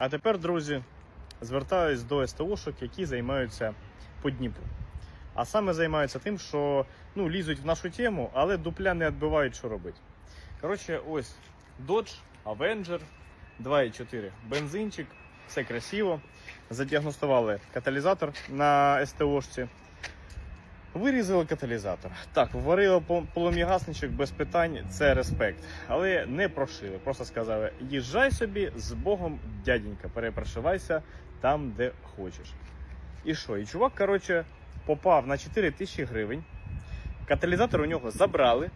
А тепер, друзі, звертаюсь до СТОшок, які займаються по. А саме займаються тим, що ну, лізуть в нашу тему, але дупля не відбивають, що робити. Коротше, ось Dodge Avenger 2.4 бензинчик, все красиво. Задіагностували каталізатор на СТОшці. Вирізали каталізатор. Так, варили пол- полум'ягасничок без питань, це респект. Але не прошили. Просто сказали: їжджай собі з Богом, дяденька, перепрошивайся там, де хочеш. І що? І чувак, коротше, попав на 4 тисячі гривень. Каталізатор у нього забрали.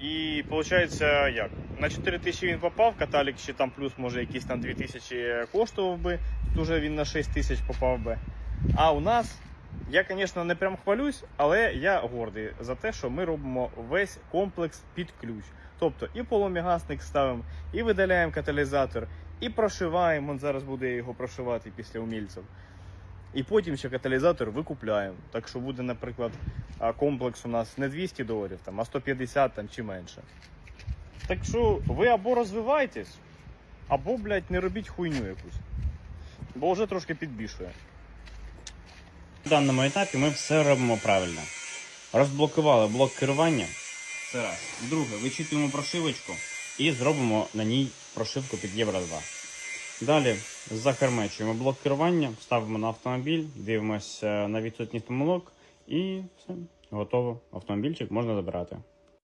І виходить, як? На 4 тисячі він попав, каталік ще там плюс, може, якісь там 2 тисячі коштував би, тут уже він на 6 тисяч попав би. А у нас, я, звісно, не прям хвалюсь, але я гордий за те, що ми робимо весь комплекс під ключ. Тобто і полум'ягасник ставимо, і видаляємо каталізатор, і прошиваємо. Он зараз буде його прошивати після умільців. І потім ще каталізатор викупляємо. Так що буде, наприклад, комплекс у нас не 200 доларів, а 150 там, чи менше. Так що ви або розвивайтесь, або, блядь, не робіть хуйню якусь. Бо вже трошки підбішує. В даному етапі ми все робимо правильно. Розблокували блок керування. Це раз. Друге, вичитуємо прошивочку і зробимо на ній прошивку під Євро 2. Далі захермечуємо блок керування, ставимо на автомобіль, дивимося на відсутність помилок і все, готово. Автомобільчик можна забирати.